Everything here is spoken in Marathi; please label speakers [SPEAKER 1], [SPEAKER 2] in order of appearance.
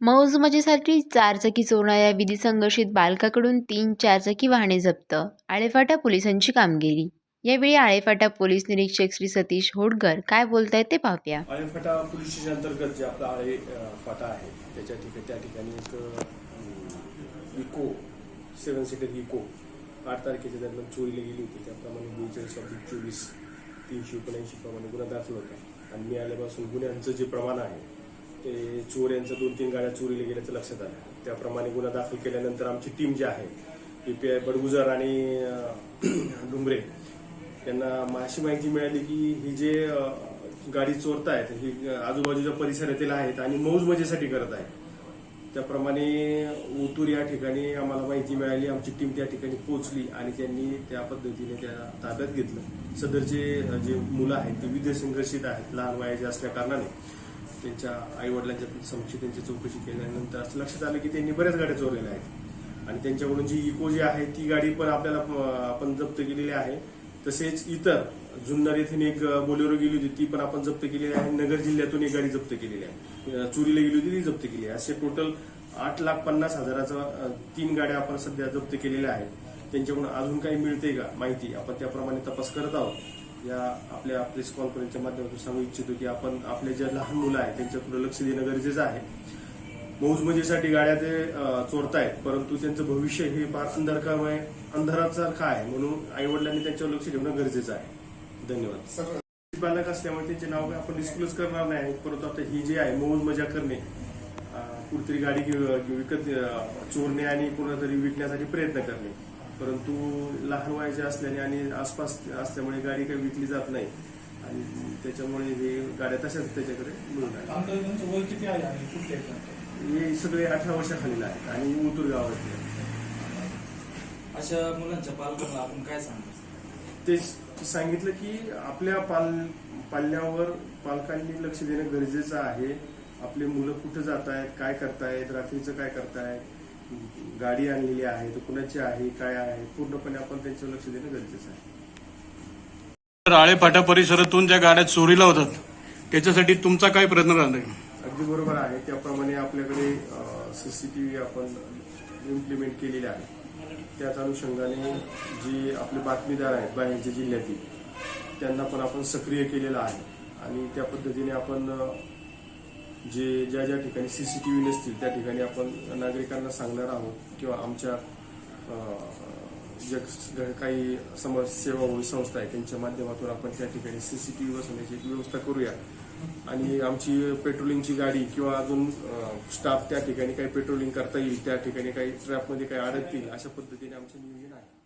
[SPEAKER 1] मौजमजेसाठी चारचाकी चोरणाऱ्या विधी संघर्षित बालकाकडून तीन चारचाकी वाहने जप्त आळेफाटा पोलिसांची कामगिरी. यावेळी आळेफाटा पोलीस निरीक्षक श्री सतीश होडकर काय बोलतायत ते पाहूया.
[SPEAKER 2] आळेफाटा पोलीस स्टेशन अंतर्गत जे आपला आळे फाटा आहे त्याच्या ठिकाणी त्या ठिकाणी एक इको सेवन सीटर इको आठ तारखेच्या दरम्यान चोरीला गेली होती. त्याप्रमाणे बेचाळीस ऑब्लिक चोवीस तीनशे एकोणऐंशी प्रमाणे गुन्हा दाखल होता. आणि मिळाल्यापासून गुन्ह्यांचं जे प्रमाण आहे ते चोर यांचं दोन तीन गाड्या चोरीला गेल्याचं लक्षात आलं. त्याप्रमाणे गुन्हा दाखल केल्यानंतर आमची टीम जी आहे पी पी आय बडगुजर आणि डुंबरे त्यांना अशी माहिती मिळाली की ही जे गाडी चोरतायत ही आजूबाजूच्या परिसरातील आहेत आणि मौज मजेसाठी करत आहेत. त्याप्रमाणे ओतूर या ठिकाणी आम्हाला माहिती मिळाली आमची टीम त्या ठिकाणी पोहोचली आणि त्यांनी त्या पद्धतीने त्या ताब्यात घेतलं. सदरचे जे मुलं आहेत ते विद्या संघर्षित आहेत लहान वयाचे असल्या कारणाने. त्यांच्या आईवडिलांच्या समक्षी त्यांची चौकशी केल्यानंतर असं लक्षात आलं की त्यांनी बऱ्याच गाड्या चोरलेल्या आहेत. आणि त्यांच्याकडून जी इको जी आहे ती गाडी पण आपल्याला आपण जप्त केलेली आहे. तसेच इतर जुन्नर येथून एक बोलेरो गेली होती ती पण आपण जप्त केलेली आहे. नगर जिल्ह्यातून एक गाडी जप्त केलेली आहे. चोरीला गेली होती ती जप्त केली आहे. असे टोटल आठ लाख पन्नास हजाराचा तीन गाड्या आपण सध्या जप्त केलेल्या आहेत. त्यांच्याकडून अजून काही मिळते का? माहिती आपण त्याप्रमाणे तपास करत आहोत. या आपल्या प्रेस कॉन्फरन्सच्या माध्यमातून सांगू इच्छितो की आपण आपले जे लहान मुलं आहेत त्यांच्याकडे लक्ष देणं गरजेचं आहे. मौज मजेसाठी गाड्या ते चोरतायत परंतु त्यांचं भविष्य हे फार अंधारकामय अंधारासारखं आहे म्हणून आई वडिलांनी त्यांच्यावर लक्ष ठेवणं गरजेचं आहे. धन्यवाद. बालक असल्यामुळे त्यांचे नाव काही आपण डिस्क्लोज करणार नाही परंतु आता ही जी आहे मौज मजा करणे कुठेतरी गाडी विकत चोरणे आणि कुणातरी विकण्यासाठी प्रयत्न करणे. परंतु लहान वयाचे असल्याने आणि आसपास असल्यामुळे गाडी काही विकली जात नाही. आणि त्याच्यामुळे हे गाड्या तशाच त्याच्याकडे. मिळून? हे सगळे अठरा वर्षाखालील आहेत आणि उतूर गावातले आहेत.
[SPEAKER 3] अशा मुलांच्या पालकांना आपण काय सांगतो
[SPEAKER 2] तेच सांगितलं की आपल्या पाल पाल्यावर पालकांनी लक्ष देणं गरजेचं आहे. आपले मुलं कुठं जात आहेत काय करतायत रात्रीचं काय करतायत? गाडी आणलेली आहे तर कुणाची आहे काय आहे पूर्णपणे आपण त्यांच्यावर लक्ष देणं गरजेचं आहे.
[SPEAKER 4] तर आळेफाटा परिसरातून ज्या गाड्या चोरीला होतात त्याच्यासाठी तुमचा काय प्रयत्न राहणार
[SPEAKER 2] अगदी बरोबर आहे. त्याप्रमाणे आपल्याकडे सीसीटीव्ही आपण इम्प्लिमेंट केलेले आहे. त्याच अनुषंगाने जे आपले बातमीदार आहेत बाहेरच्या जिल्ह्यातील त्यांना पण आपण सक्रिय केलेलं आहे. आणि त्या पद्धतीने आपण जे ज्या ज्या ठिकाणी सीसीटीव्ही नसतील त्या ठिकाणी आपण नागरिकांना सांगणार आहोत किंवा आमच्या ज्या काही समाजसेवा संस्था आहे त्यांच्या माध्यमातून आपण त्या ठिकाणी सीसीटीव्ही बसवण्याची एक व्यवस्था करूया. आणि आमची पेट्रोलिंगची गाडी किंवा अजून स्टाफ त्या ठिकाणी काही पेट्रोलिंग करता येईल त्या ठिकाणी काही ट्रॅपमध्ये काही अडकतील अशा पद्धतीने आमचं नियोजन आहे.